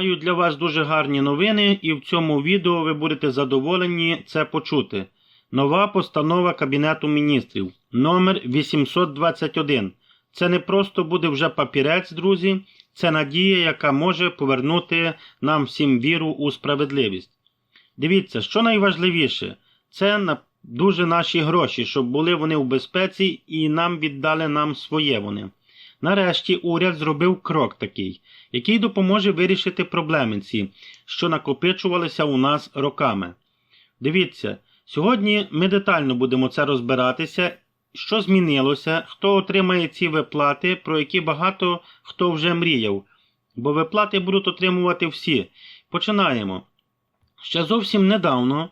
Маю для вас дуже гарні новини, і в цьому відео ви будете задоволені це почути. Нова постанова Кабінету міністрів номер 821. Це не просто буде вже папірець, друзі, це надія, яка може повернути нам всім віру у справедливість. Дивіться, що найважливіше, це дуже наші гроші, щоб були вони в безпеці і нам віддали нам своє вони. Нарешті уряд зробив крок такий, який допоможе вирішити проблеми ці, що накопичувалися у нас роками. Дивіться, сьогодні ми детально будемо це розбиратися, що змінилося, хто отримає ці виплати, про які багато хто вже мріяв, бо виплати будуть отримувати всі. Починаємо. Ще зовсім недавно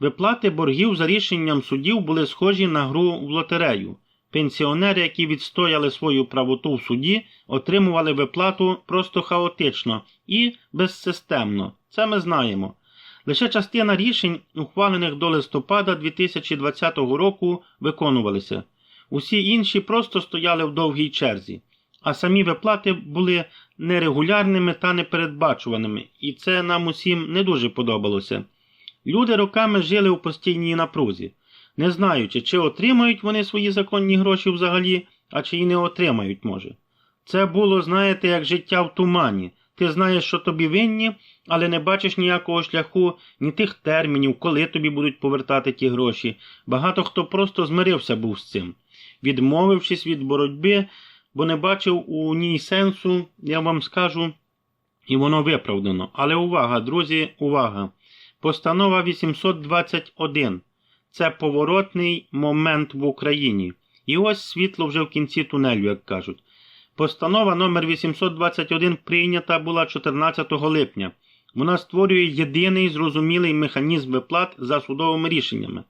виплати боргів за рішенням судів були схожі на гру в лотерею. Пенсіонери, які відстояли свою правоту в суді, отримували виплату просто хаотично і безсистемно. Це ми знаємо. Лише частина рішень, ухвалених до листопада 2020 року, виконувалися. Усі інші просто стояли в довгій черзі, а самі виплати були нерегулярними та непередбачуваними, і це нам усім не дуже подобалося. Люди роками жили у постійній напрузі, не знаючи, чи отримають вони свої законні гроші взагалі, а чи й не отримають, може. Це було, знаєте, як життя в тумані. Ти знаєш, що тобі винні, але не бачиш ніякого шляху, ні тих термінів, коли тобі будуть повертати ті гроші. Багато хто просто змирився був з цим, відмовившись від боротьби, бо не бачив у ній сенсу, я вам скажу, і воно виправдано. Але увага, друзі, увага! Постанова 821. Це поворотний момент в Україні. І ось світло вже в кінці тунелю, як кажуть. Постанова номер 821 прийнята була 14 липня. Вона створює єдиний зрозумілий механізм виплат за судовими рішеннями.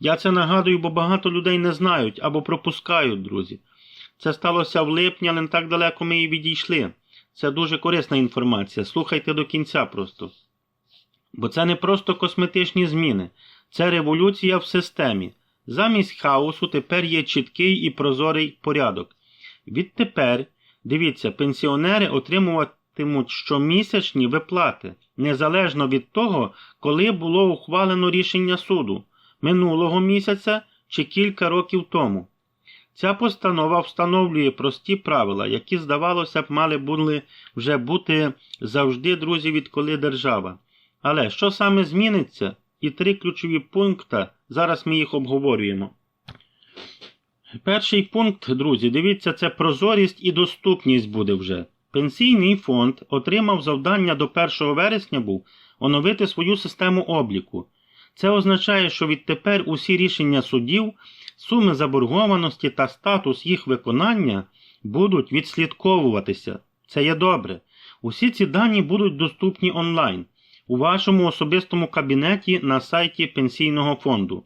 Я це нагадую, бо багато людей не знають або пропускають, друзі. Це сталося в липні, але не так далеко ми і відійшли. Це дуже корисна інформація. Слухайте до кінця просто. Бо це не просто косметичні зміни, це революція в системі. Замість хаосу тепер є чіткий і прозорий порядок. Відтепер, дивіться, пенсіонери отримуватимуть щомісячні виплати, незалежно від того, коли було ухвалено рішення суду минулого місяця чи кілька років тому. Ця постанова встановлює прості правила, які, здавалося б, мали були вже бути завжди, друзі, відколи держава. Але що саме зміниться? І три ключові пункти, зараз ми їх обговорюємо. Перший пункт, друзі, дивіться, це прозорість і доступність буде вже. Пенсійний фонд отримав завдання до 1 вересня був оновити свою систему обліку. Це означає, що відтепер усі рішення судів, суми заборгованості та статус їх виконання будуть відслідковуватися. Це є добре. Усі ці дані будуть доступні онлайн у вашому особистому кабінеті на сайті Пенсійного фонду.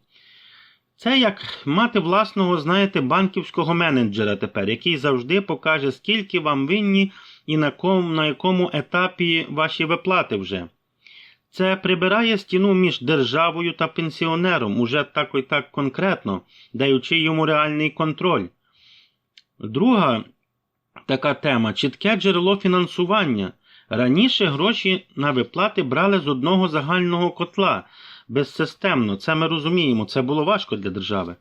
Це як мати власного, знаєте, банківського менеджера тепер, який завжди покаже, скільки вам винні і на, ком, на якому етапі ваші виплати вже. Це прибирає стіну між державою та пенсіонером, уже так і так конкретно, даючи йому реальний контроль. Друга така тема чітке джерело фінансування. Раніше гроші на виплати брали з одного загального котла безсистемно, це ми розуміємо, це було важко для держави.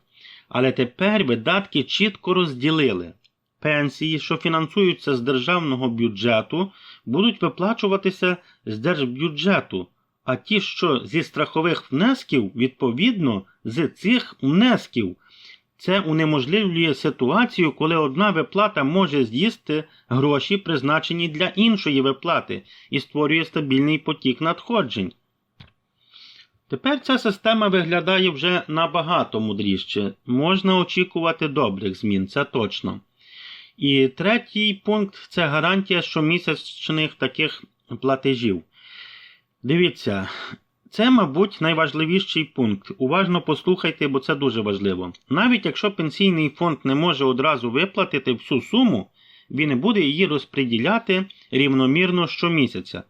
Але тепер видатки чітко розділили. Пенсії, що фінансуються з державного бюджету, будуть виплачуватися з держбюджету, а ті, що зі страхових внесків, відповідно з цих внесків. Це унеможливлює ситуацію, коли одна виплата може з'їсти гроші, призначені для іншої виплати, і створює стабільний потік надходжень. Тепер ця система виглядає вже набагато мудріше. Можна очікувати добрих змін, це точно. І третій пункт це гарантія щомісячних таких платежів. Дивіться, це, мабуть, найважливіший пункт. Уважно послухайте, бо це дуже важливо. Навіть якщо пенсійний фонд не може одразу виплатити всю суму, він буде її розподіляти рівномірно щомісяця.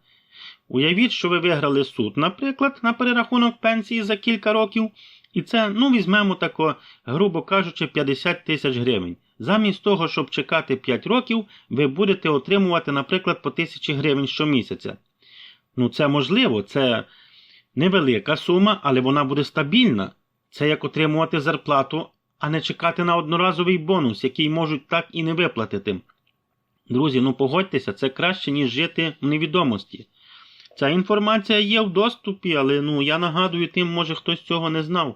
Уявіть, що ви виграли суд, наприклад, на перерахунок пенсії за кілька років, і це, ну, візьмемо тако, грубо кажучи, 50 тисяч гривень. Замість того, щоб чекати 5 років, ви будете отримувати, наприклад, по 1000 гривень щомісяця. Ну, це можливо, це невелика сума, але вона буде стабільна. Це як отримувати зарплату, а не чекати на одноразовий бонус, який можуть так і не виплатити. Друзі, ну погодьтеся, це краще, ніж жити в невідомості. Ця інформація є в доступі, але ну, я нагадую тим, може хтось цього не знав.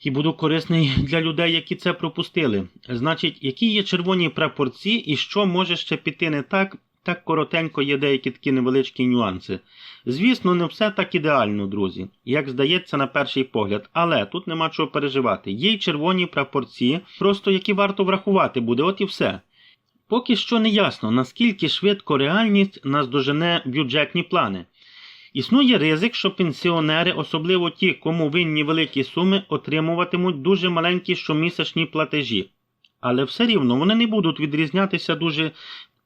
І буду корисний для людей, які це пропустили. Значить, які є червоні прапорці і що може ще піти не так, так коротенько є деякі такі невеличкі нюанси. Звісно, не все так ідеально, друзі, як здається на перший погляд, але тут нема чого переживати. Є й червоні прапорці, просто які варто врахувати буде, от і все. Поки що не ясно, наскільки швидко реальність наздожене бюджетні плани. Існує ризик, що пенсіонери, особливо ті, кому винні великі суми, отримуватимуть дуже маленькі щомісячні платежі. Але все рівно вони не будуть відрізнятися дуже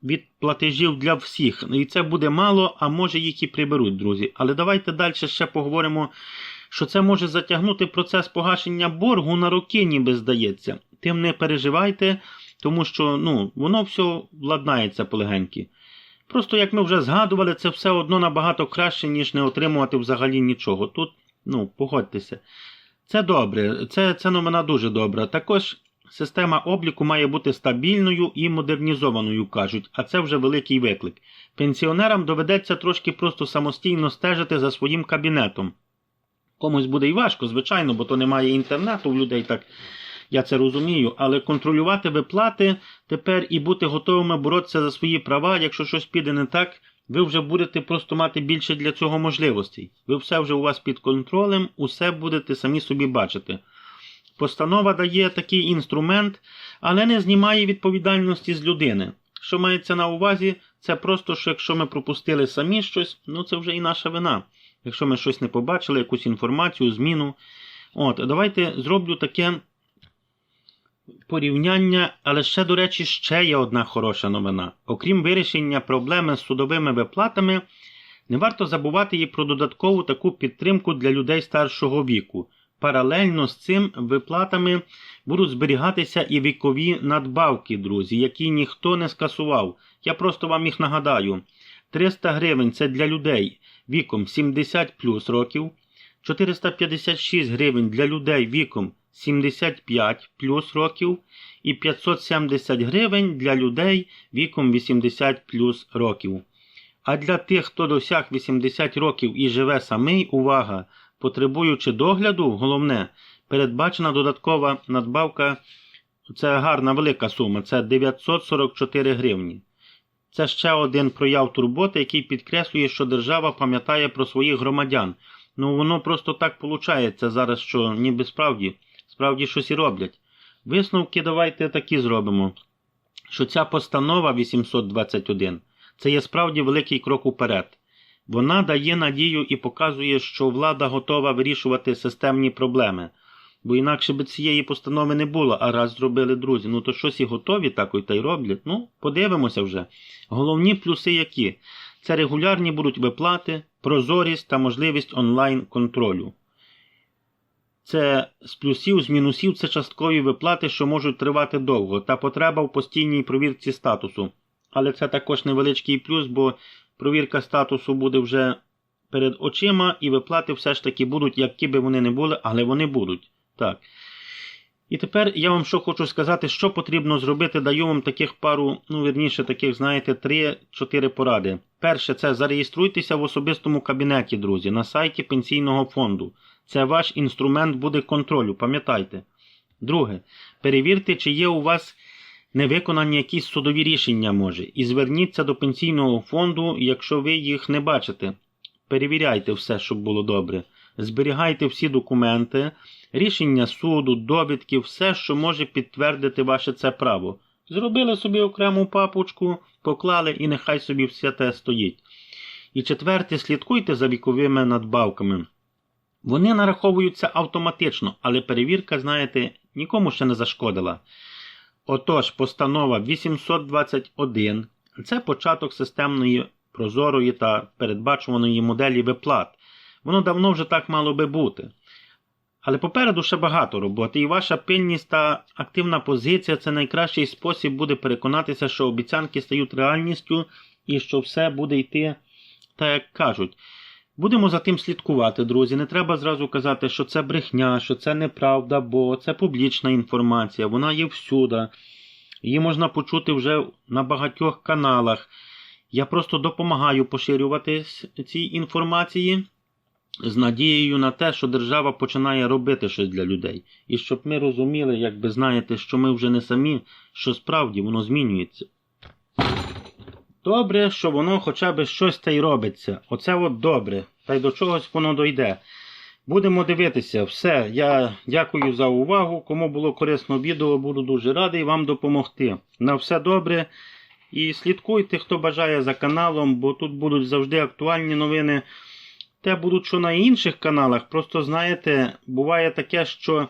від платежів для всіх. І це буде мало, а може їх і приберуть, друзі. Але давайте далі ще поговоримо, що це може затягнути процес погашення боргу на роки, ніби здається. Тим не переживайте, тому що ну, воно все владнається полегеньки. Просто, як ми вже згадували, це все одно набагато краще, ніж не отримувати взагалі нічого. Тут, ну, погодьтеся. Це добре, це, це новина дуже добра. Також система обліку має бути стабільною і модернізованою, кажуть, а це вже великий виклик. Пенсіонерам доведеться трошки просто самостійно стежити за своїм кабінетом. Комусь буде і важко, звичайно, бо то немає інтернету у людей так. Я це розумію, але контролювати виплати тепер і бути готовими боротися за свої права, якщо щось піде не так, ви вже будете просто мати більше для цього можливостей. Ви все вже у вас під контролем, усе будете самі собі бачити. Постанова дає такий інструмент, але не знімає відповідальності з людини. Що мається на увазі, це просто, що якщо ми пропустили самі щось, ну це вже і наша вина. Якщо ми щось не побачили, якусь інформацію, зміну. От, давайте зроблю таке порівняння, але ще, до речі, ще є одна хороша новина. Окрім вирішення проблеми з судовими виплатами, не варто забувати і про додаткову таку підтримку для людей старшого віку. Паралельно з цим виплатами будуть зберігатися і вікові надбавки, друзі, які ніхто не скасував. Я просто вам їх нагадаю. 300 гривень це для людей віком 70 плюс років, 456 гривень для людей віком 75 плюс років і 570 гривень для людей віком 80 плюс років. А для тих, хто досяг 80 років і живе самий, увага, потребуючи догляду, головне, передбачена додаткова надбавка, це гарна велика сума, це 944 гривні. Це ще один прояв турботи, який підкреслює, що держава пам'ятає про своїх громадян. Ну воно просто так виходить зараз, що ніби справді справді щось і роблять. Висновки давайте такі зробимо, що ця постанова 821 це є справді великий крок уперед. Вона дає надію і показує, що влада готова вирішувати системні проблеми. Бо інакше би цієї постанови не було, а раз зробили друзі. Ну то щось і готові так та й роблять. Ну, подивимося вже. Головні плюси які? Це регулярні будуть виплати, прозорість та можливість онлайн-контролю. Це з плюсів, з мінусів це часткові виплати, що можуть тривати довго, та потреба в постійній провірці статусу. Але це також невеличкий плюс, бо провірка статусу буде вже перед очима, і виплати все ж таки будуть, які би вони не були, але вони будуть. Так. І тепер я вам що хочу сказати, що потрібно зробити. Даю вам таких пару, ну, верніше, таких, знаєте, 3-4 поради. Перше, це зареєструйтеся в особистому кабінеті, друзі, на сайті пенсійного фонду. Це ваш інструмент буде контролю, пам'ятайте. Друге, перевірте, чи є у вас невиконані якісь судові рішення може. І зверніться до пенсійного фонду, якщо ви їх не бачите. Перевіряйте все, щоб було добре. Зберігайте всі документи, рішення суду, довідки, все, що може підтвердити ваше це право. Зробили собі окрему папочку, поклали і нехай собі все те стоїть. І четверте, слідкуйте за віковими надбавками. Вони нараховуються автоматично, але перевірка, знаєте, нікому ще не зашкодила. Отож, постанова 821 це початок системної прозорої та передбачуваної моделі виплат. Воно давно вже так мало би бути. Але попереду ще багато роботи, і ваша пильність та активна позиція це найкращий спосіб буде переконатися, що обіцянки стають реальністю і що все буде йти так як кажуть. Будемо за тим слідкувати, друзі. Не треба зразу казати, що це брехня, що це неправда, бо це публічна інформація, вона є всюди. Її можна почути вже на багатьох каналах. Я просто допомагаю поширювати ці інформації з надією на те, що держава починає робити щось для людей. І щоб ми розуміли, якби знаєте, що ми вже не самі, що справді воно змінюється. Добре, що воно хоча б щось та й робиться. Оце от добре. Та й до чогось воно дойде. Будемо дивитися. Все. Я дякую за увагу. Кому було корисно відео, буду дуже радий вам допомогти. На все добре. І слідкуйте, хто бажає за каналом, бо тут будуть завжди актуальні новини. Те будуть, що на інших каналах. Просто знаєте, буває таке, що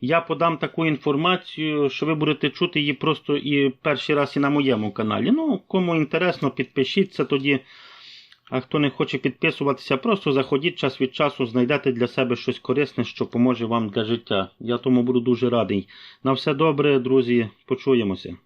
я подам таку інформацію, що ви будете чути її просто і перший раз і на моєму каналі. Ну, кому інтересно, підпишіться тоді. А хто не хоче підписуватися, просто заходіть час від часу, знайдете для себе щось корисне, що поможе вам для життя. Я тому буду дуже радий. На все добре, друзі, почуємося.